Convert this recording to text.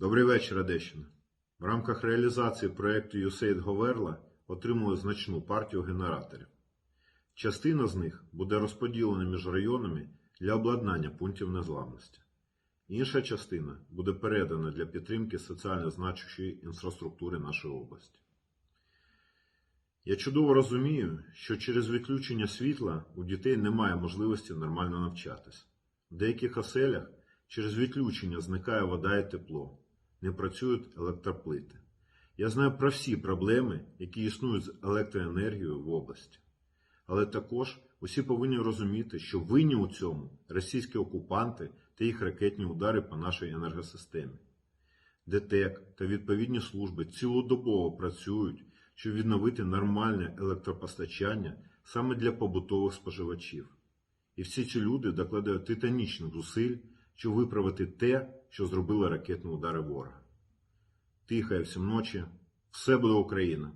Добрий вечір, Одещина. В рамках реалізації проєкту USAID Говерла отримали значну партію генераторів. Частина з них буде розподілена між районами для обладнання пунктів незламності. Інша частина буде передана для підтримки соціально значущої інфраструктури нашої області. Я чудово розумію, що через відключення світла у дітей немає можливості нормально навчатись. В деяких оселях через відключення зникає вода і тепло, не працюють електроплити. Я знаю про всі проблеми, які існують з електроенергією в області. Але також усі повинні розуміти, що винні у цьому російські окупанти та їх ракетні удари по нашій енергосистемі. ДТЕК та відповідні служби цілодобово працюють, щоб відновити нормальне електропостачання саме для побутових споживачів. І всі ці люди докладають титанічних зусиль, щоб виправити те, що зробили ракетні удари ворога. Тихає всім ночі, все буде Україна!